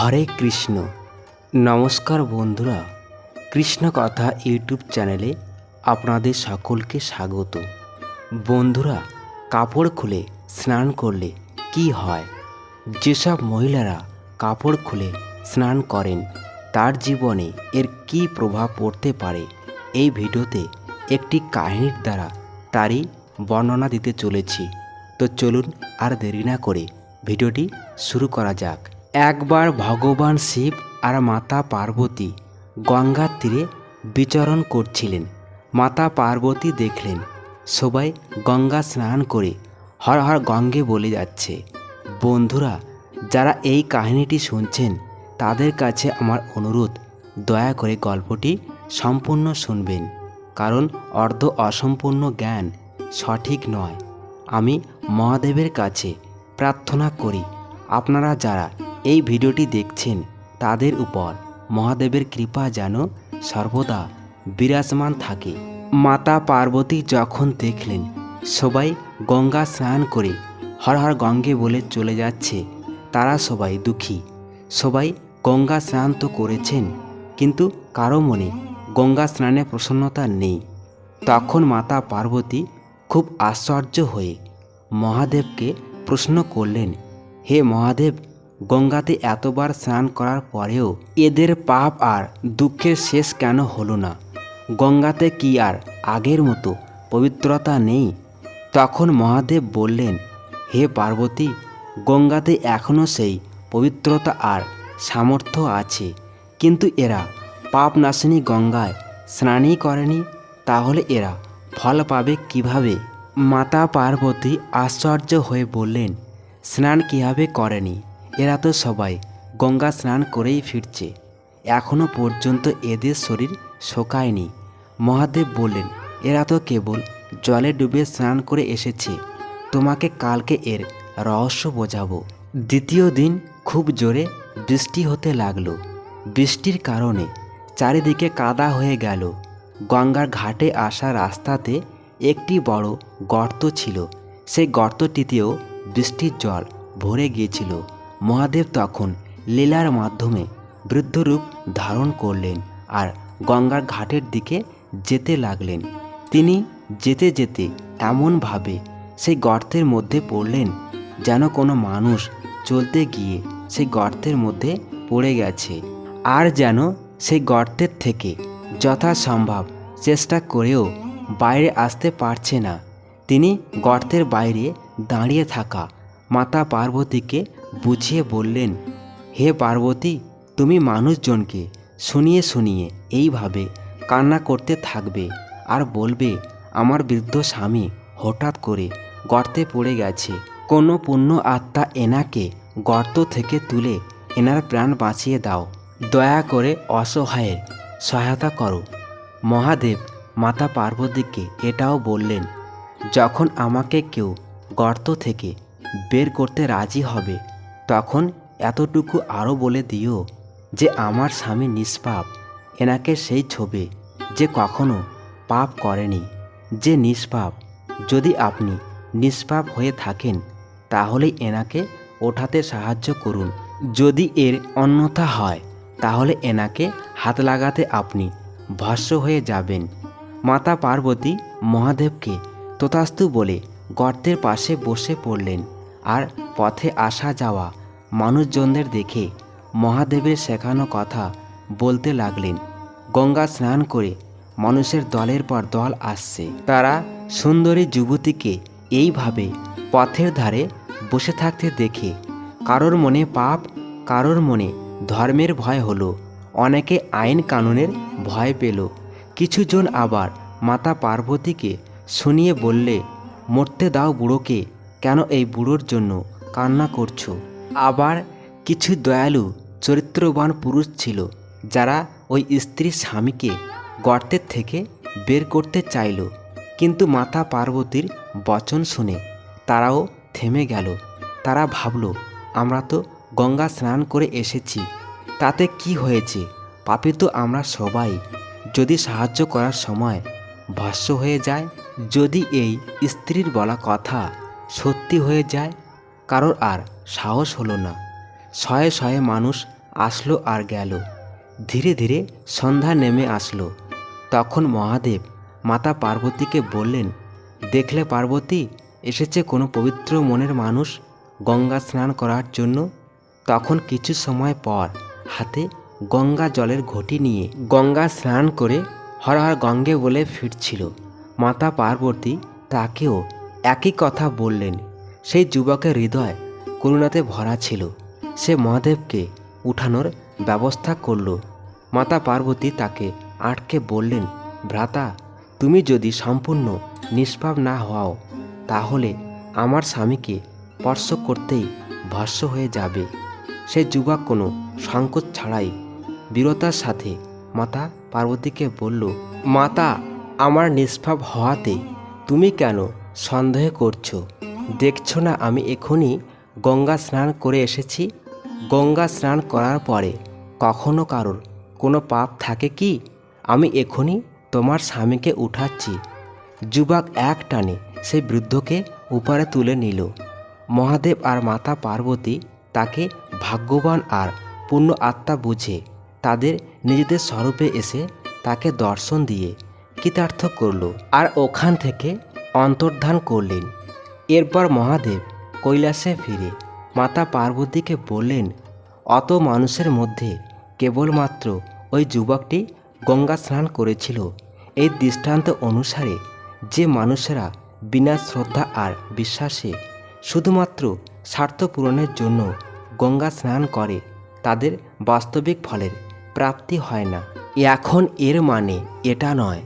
হরে কৃষ্ণ। নমস্কার বন্ধুরা, কৃষ্ণ কথা ইউটিউব চ্যানেলে আপনাদের সকলকে স্বাগত। বন্ধুরা, কাপড় খুলে স্নান করলে কি হয়? যেসব মহিলারা কাপড় খুলে স্নান করেন, তার জীবনে এর কী প্রভাব পড়তে পারে? এই ভিডিওতে একটি কাহিনীর দ্বারা তারই বর্ণনা দিতে চলেছি। তো চলুন আর দেরি না করে ভিডিওটি শুরু করা যাক। একবার ভগবান শিব আর মাতা পার্বতী গঙ্গার তীরে বিচরণ করছিলেন। মাতা পার্বতী দেখলেন, সবাই গঙ্গা স্নান করে হর হর গঙ্গে বলে যাচ্ছে, বন্ধুরা, যারা এই কাহিনীটি শুনছেন, তাদের কাছে আমার অনুরোধ, দয়া করে গল্পটি সম্পূর্ণ শুনবেন, কারণ অর্ধ অসম্পূর্ণ জ্ঞান সঠিক নয়। আমি মহাদেবের কাছে প্রার্থনা করি, আপনারা যারা এই ভিডিওটি দেখছেন তাদের উপর মহাদেবের কৃপা যেন সর্বদা বিরাজমান থাকে। মাতা পার্বতী যখন দেখলেন, সবাই গঙ্গা স্নান করে হর হর গঙ্গে বলে চলে যাচ্ছে, তারা সবাই দুঃখী। সবাই গঙ্গা স্নান তো করেছেন, কিন্তু কারও মনে গঙ্গা স্নানে প্রসন্নতা নেই। তখন মাতা পার্বতী খুব আশ্চর্য হয়ে মহাদেবকে প্রশ্ন করলেন, হে মহাদেব গঙ্গাতে এতবার স্নান করার পরেও এদের পাপ আর দুঃখের শেষ কেন হলো না? গঙ্গাতে কি আর আগের মতো পবিত্রতা নেই? তখন মহাদেব বললেন, হে পার্বতী, গঙ্গাতে এখনও সেই পবিত্রতা আর সামর্থ্য আছে। কিন্তু এরা পাপ নাশিনী গঙ্গায় স্নানই করেনি। তাহলে এরা ফল পাবে কীভাবে? মাতা পার্বতী আশ্চর্য হয়ে বললেন, স্নান কীভাবে করেনি? এরা তো সবাই গঙ্গা স্নান করেই ফিরছে। এখনও পর্যন্ত এদের শরীর শোকায়নি। মহাদেব বললেন, এরা তো কেবল জলে ডুবে স্নান করে এসেছে। তোমাকে কালকে এর রহস্য বোঝাবো। দ্বিতীয় দিন খুব জোরে বৃষ্টি হতে লাগল। বৃষ্টির কারণে চারিদিকে কাদা হয়ে গেল। গঙ্গার ঘাটে আসা রাস্তাতে একটি বড় গর্ত ছিল। সেই গর্তটিতেও বৃষ্টির জল ভরে গিয়েছিল। মহাদেব তখন লীলার মাধ্যমে বৃদ্ধরূপ ধারণ করলেন আর গঙ্গার ঘাটের দিকে যেতে লাগলেন। তিনি যেতে যেতে এমনভাবে সেই গর্তের মধ্যে পড়লেন যেন কোনো মানুষ চলতে গিয়ে সেই গর্তের মধ্যে পড়ে গেছে আর যেন সেই গর্তের থেকে যথাসম্ভব চেষ্টা করেও বাইরে আসতে পারছে না। তিনি গর্তের বাইরে দাঁড়িয়ে থাকা মাতা পার্বতীকে বুঝিয়ে বললেন, হে পার্বতী, তুমি মানুষজনকে শুনিয়ে শুনিয়ে এইভাবে কান্না করতে থাকবে আর বলবে, আমার বৃদ্ধ স্বামী হঠাৎ করে গর্তে পড়ে গেছে। কোনো পুণ্য আত্মা এনাকে গর্ত থেকে তুলে এনার প্রাণ বাঁচিয়ে দাও। দয়া করে অসহায়ের সহায়তা করো। মহাদেব মাতা পার্বতীকে এটাও বললেন, যখন আমাকে কেউ গর্ত থেকে বের করতে রাজি হবে তখন এতটুকু আরও বলে দিও যে আমার স্বামী নিষ্পাপ, এনাকে সেই ছবি যে কখনো পাপ করেনি, যে নিষ্পাপ। যদি আপনি নিষ্পাপ হয়ে থাকেন, তাহলে এনাকে ওঠাতে সাহায্য করুন। যদি এর অন্যথা হয়, তাহলে এনাকে হাত লাগাতে আপনি ভস্য হয়ে যাবেন। মাতা পার্বতী মহাদেবকে তোতাস্তু বলে গর্তের পাশে বসে পড়লেন, আর পথে আসা যাওয়া মানুষজনদের দেখে মহাদেবের শেখানো কথা বলতে লাগলেন। গঙ্গা স্নান করে মানুষের দলের পর দল আসছে। তারা সুন্দরী যুবতীকে এইভাবে পথের ধারে বসে থাকতে দেখে। কারোর মনে পাপ, কারোর মনে ধর্মের ভয় হলো। অনেকে আইন কানুনের ভয় পেল। কিছুজন আবার মাতা পার্বতীকে শুনিয়ে বললে, মরতে দাও বুড়োকে, কেন এই বুড়োর জন্য কান্না করছ? আবার কিছু দয়ালু চরিত্রবান পুরুষ ছিল, যারা ওই স্ত্রীর স্বামীকে গর্তের থেকে বের করতে চাইল। কিন্তু মাতা পার্বতীর বচন শুনে তারাও থেমে গেল। তারা ভাবল, আমরা তো গঙ্গা স্নান করে এসেছি, তাতে কি হয়েছে? পাপি তো আমরা সবাই। যদি সাহায্য করার সময় ভস্য হয়ে যায়, যদি এই স্ত্রীর বলা কথা সত্যি হয়ে যায় কারোর আর সাহস হলো না। শয়ে শয়ে মানুষ আসলো আর গেল। ধীরে ধীরে সন্ধ্যা নেমে আসলো। তখন মহাদেব মাতা পার্বতীকে বললেন, দেখলে পার্বতী, এসেছে কোনো পবিত্র মনের মানুষ গঙ্গা স্নান করার জন্য? তখন কিছু সময় পর হাতে গঙ্গা জলের ঘটি নিয়ে গঙ্গা স্নান করে হর হর গঙ্গে বলে ফিরছিল। মাতা পার্বতী তাকেও একই কথা বললেন সেই যুবকের হৃদয় করুণাতে ভরা ছিল। সে মহাদেবকে উঠানোর ব্যবস্থা করল। মাতা পার্বতী তাকে আটকে বললেন, ভ্রাতা, তুমি যদি সম্পূর্ণ নিষ্পাপ না হও, তাহলে আমার স্বামীকে স্পর্শ করতেই ভস্য হয়ে যাবে। সে যুবক কোনো সংকোচ ছাড়াই দৃঢ়তার সাথে মাতা পার্বতীকে বলল, মাতা, আমার নিষ্পাপ হওয়াতে তুমি কেন সন্দেহ করছ? দেখছ না আমি এখনই গঙ্গা স্নান করে এসেছি? গঙ্গা স্নান করার পরে কখনো কারোর কোনো পাপ থাকে কি? আমি এখনই তোমার স্বামীকে উঠাচ্ছি। যুবক এক টানে সেই বৃদ্ধকে উপরে তুলে নিল। মহাদেব আর মাতা পার্বতী তাকে ভাগ্যবান আর পূর্ণ আত্মা বুঝে তাদের নিজেদের স্বরূপে এসে তাকে দর্শন দিয়ে কৃতার্থ করল আর ওখান থেকে অন্তর্ধান করলেন। এরপর মহাদেব কৈলাসে ফিরে। মাতা পার্বতীকে বললেন, অত মানুষের মধ্যে কেবলমাত্র ওই যুবকটি গঙ্গা স্নান করেছিল। এই দৃষ্টান্ত অনুসারে যে মানুষেরা বিনা শ্রদ্ধা আর বিশ্বাসে শুধুমাত্র স্বার্থ পূরণের জন্য গঙ্গা স্নান করে, তাদের বাস্তবিক ফলের প্রাপ্তি হয় না। এখন এর মানে এটা নয়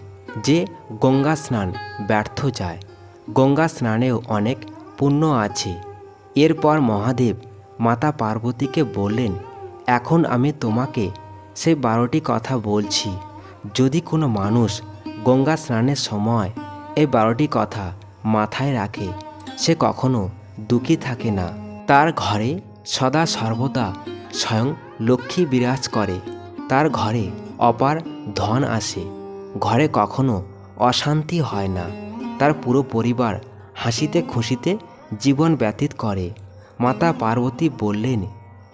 যে গঙ্গা স্নান ব্যর্থ যায়। গঙ্গা স্নানেও অনেক পুণ্য আছে। এরপর মহাদেব মাতা পার্বতীকে বললেন, এখন আমি তোমাকে সেই বারোটি কথা বলছি। যদি কোনো মানুষ গঙ্গা স্নানের সময় এই বারোটি কথা মাথায় রাখে, সে কখনো দুঃখী থাকে না। তার ঘরে সদা সর্বদা স্বয়ং লক্ষ্মী বিরাজ করে। তার ঘরে অপার ধন আসে। ঘরে কখনো অশান্তি হয় না। তার পুরো পরিবার হাসিতে খুশিতে জীবন ব্যতীত করে। মাতা পার্বতী বললেন,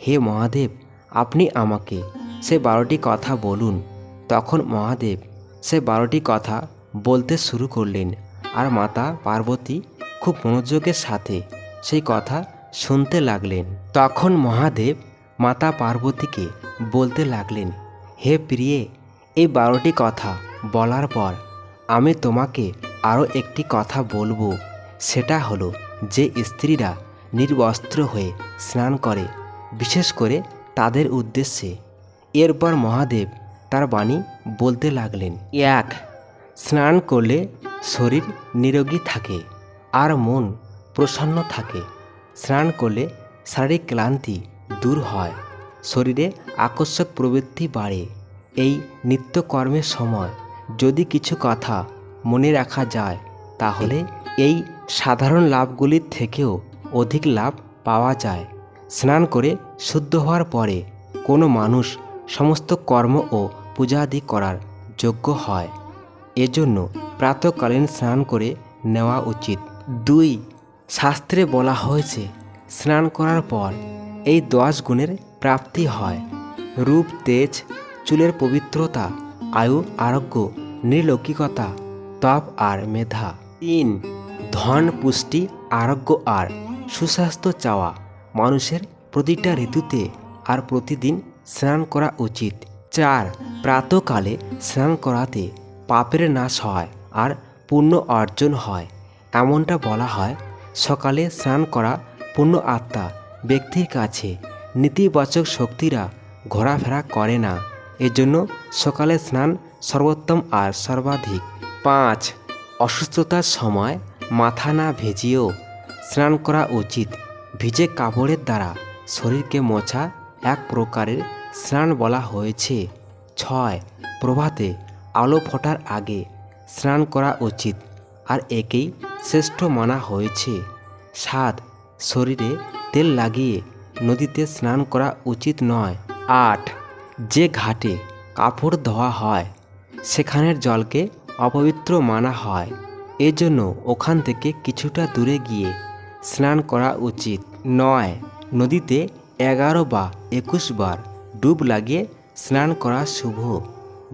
হে মহাদেব, আপনি আমাকে সে বারোটি কথা বলুন। তখন মহাদেব সে বারোটি কথা বলতে শুরু করলেন। আর মাতা পার্বতী খুব মনোযোগের সাথে সেই কথা শুনতে লাগলেন। তখন মহাদেব মাতা পার্বতীকে বলতে লাগলেন, হে প্রিয়ে, এই বারোটি কথা বলার পর আমি তোমাকে আরও একটি কথা বলব। সেটা হলো যে স্ত্রীরা নির্বস্ত্র হয়ে স্নান করে, বিশেষ করে তাদের উদ্দেশ্যে। এরপর মহাদেব তার বাণী বলতে লাগলেন, এক, স্নান করলে শরীর নিরোগী থাকে আর মন প্রসন্ন থাকে। স্নান করলে শারীরিক ক্লান্তি দূর হয়, শরীরে আকর্ষক প্রবৃত্তি বাড়ে। এই নিত্যকর্মের সময় যদি কিছু কথা মনে রাখা যায়, তাহলে এই সাধারণ লাভগুলির থেকেও অধিক লাভ পাওয়া যায়। স্নান করে শুদ্ধ হওয়ার পরে কোনো মানুষ সমস্ত কর্ম ও পূজাদি করার যোগ্য হয়। এজন্য প্রাতকালীন স্নান করে নেওয়া উচিত। দুই, শাস্ত্রে বলা হয়েছে, স্নান করার পর এই দশ গুণের প্রাপ্তি হয়। রূপ, তেজ, চুলের পবিত্রতা, আয়ু, আরোগ্য, নির্লৌকিকতা তপ আর মেধা। তিন, ধন, পুষ্টি, আরোগ্য আর সুস্বাস্থ্য চাওয়া। মানুষের প্রতিটা ঋতুতে আর প্রতিদিন স্নান করা উচিত। চার, প্রাতকালে স্নান করাতে পাপের নাশ হয় আর পুণ্য অর্জন হয়। এমনটা বলা হয়, সকালে স্নান করা পূর্ণ আত্মা ব্যক্তির কাছে নীতিবাচক শক্তিরা ঘোরাফেরা করে না। এজন্য সকালে স্নান সর্বোত্তম আর সর্বাধিক। পাঁচ, অসুস্থতার সময় মাথা না ভেজিয়েও স্নান করা উচিত। ভিজে কাপড়ের দ্বারা শরীরকে মোছা এক প্রকারের স্নান বলা হয়েছে। ছয়, প্রভাতে আলো ফোটার আগে স্নান করা উচিত আর একেই শ্রেষ্ঠ মানা হয়েছে। সাত, শরীরে তেল লাগিয়ে নদীতে স্নান করা উচিত নয়। আট, যে ঘাটে কাপড় ধোয়া হয়, সেখানের জলকে অপবিত্র মানা হয়। এজন্য ওখান থেকে কিছুটা দূরে গিয়ে স্নান করা উচিত। নয়, নদীতে এগারো বা একুশ বার ডুব লাগিয়ে স্নান করা শুভ।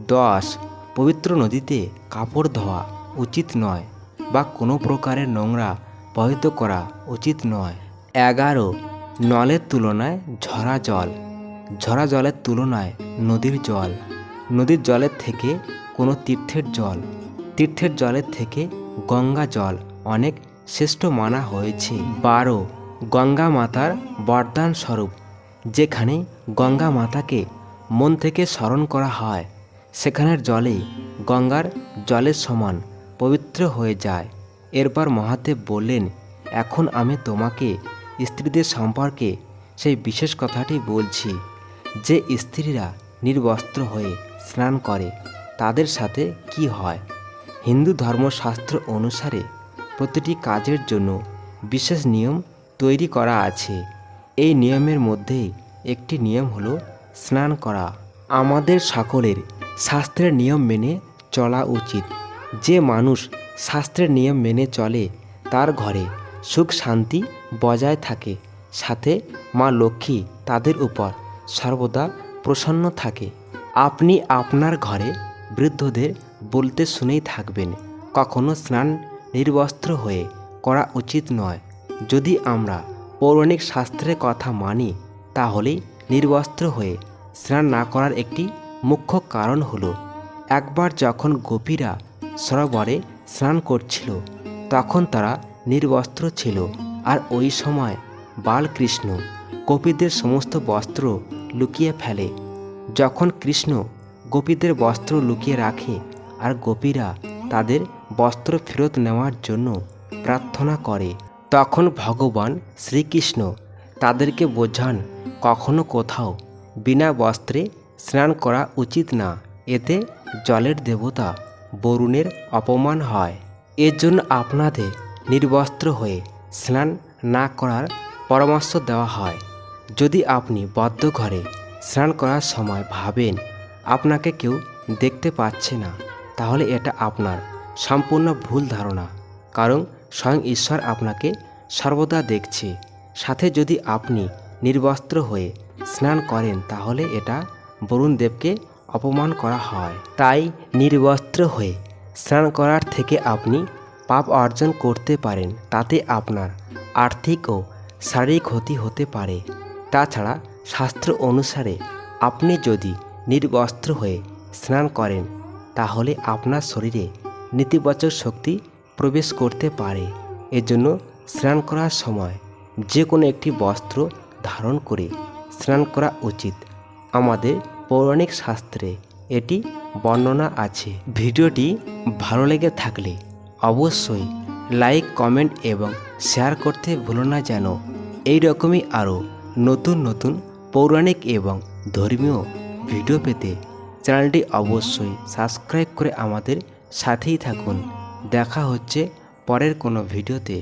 দশ, পবিত্র নদীতে কাপড় ধোয়া উচিত নয় বা কোনো প্রকারের নোংরা প্রবাহিত করা উচিত নয়। এগারো, নলের তুলনায় ঝরা জল। ঝরা জলের তুলনায় নদীর জল। নদীর জলের থেকে কোনো তীর্থের জল। তীর্থের জলের থেকে গঙ্গা জল অনেক শ্রেষ্ঠ মানা হয়েছে। বারো, গঙ্গা মাতার বরদান স্বরূপ, যেখানে গঙ্গা মাতাকে মন থেকে স্মরণ করা হয়। সেখানের জলে গঙ্গার জলের সমান পবিত্র হয়ে যায়। এরপর মহাদেব বললেন, এখন আমি তোমাকে স্ত্রীদের সম্পর্কে সেই বিশেষ কথাটি বলছি, যে স্ত্রীরা নির্বস্ত্র হয়ে স্নান করে। তাদের সাথে কি হয়? হিন্দু ধর্মশাস্ত্র অনুসারে প্রতিটি কাজের জন্য বিশেষ নিয়ম তৈরি করা আছে। এই নিয়মের মধ্যে একটি নিয়ম হলো স্নান করা। আমাদের সকলের শাস্ত্রের নিয়ম মেনে চলা উচিত। যে মানুষ শাস্ত্রের নিয়ম মেনে চলে, তার ঘরে সুখ শান্তি বজায় থাকে। সাথে মা লক্ষ্মী তাদের উপর সর্বদা প্রসন্ন থাকে। আপনি আপনার ঘরে বৃদ্ধদের বলতে শুনেই থাকবেন, কখনো স্নান নির্বস্ত্র হয়ে করা উচিত নয়। যদি আমরা পৌরাণিক শাস্ত্রের কথা মানি, তাহলে নির্বস্ত্র হয়ে স্নান না করার একটি মুখ্য কারণ হলো, একবার যখন গোপীরা সরোবরে স্নান করছিল, তখন তারা নির্বস্ত্র ছিল। আর ওই সময় বালকৃষ্ণ গোপীদের সমস্ত বস্ত্র লুকিয়ে ফেলে। যখন কৃষ্ণ গোপীদের বস্ত্র লুকিয়ে রাখে আর গোপীরা তাদের বস্ত্র ফেরত নেওয়ার জন্য প্রার্থনা করে। তখন ভগবান শ্রীকৃষ্ণ তাদেরকে বোঝান, কখনো কোথাও বিনা বস্ত্রে স্নান করা উচিত না, এতে জলের দেবতা বরুণের অপমান হয়। এর জন্য আপনাদের নির্বস্ত্র হয়ে স্নান না করার পরামর্শ দেওয়া হয়। যদি আপনি বদ্ধ ঘরে স্নান করার সময় ভাবেন আপনাকে কেউ দেখতে পাচ্ছে না, তাহলে এটা আপনার সম্পূর্ণ ভুল ধারণা। কারণ স্বয়ং ঈশ্বর আপনাকে সর্বদা দেখছে। সাথে যদি আপনি নির্বস্ত্র হয়ে স্নান করেন, তাহলে এটা বরুণ দেবকে অপমান করা হয়। তাই নির্বস্ত্র হয়ে স্নান করার থেকে আপনি পাপ অর্জন করতে পারেন, তাতে আপনার আর্থিক ও শারীরিক ক্ষতি হতে পারে। তাছাড়া শাস্ত্র অনুসারে আপনি যদি নির্বস্ত্র হয়ে স্নান করেন, তাহলে আপনার শরীরে নেতিবাচক শক্তি প্রবেশ করতে পারে। এজন্য স্নান করার সময় যে কোনো একটি বস্ত্র ধারণ করে স্নান করা উচিত। আমাদের পৌরাণিক শাস্ত্রে এটি বর্ণনা আছে। ভিডিওটি ভালো লেগে থাকলে অবশ্যই লাইক, কমেন্ট এবং শেয়ার করতে ভুলো না যেন। এই রকমই আরও নতুন নতুন পৌরাণিক এবং ধর্মীয় ভিডিও পেতে চ্যানেলটি অবশ্যই সাবস্ক্রাইব করে আমাদের সাথেই থাকুন। দেখা হচ্ছে পরের কোনো ভিডিওতে।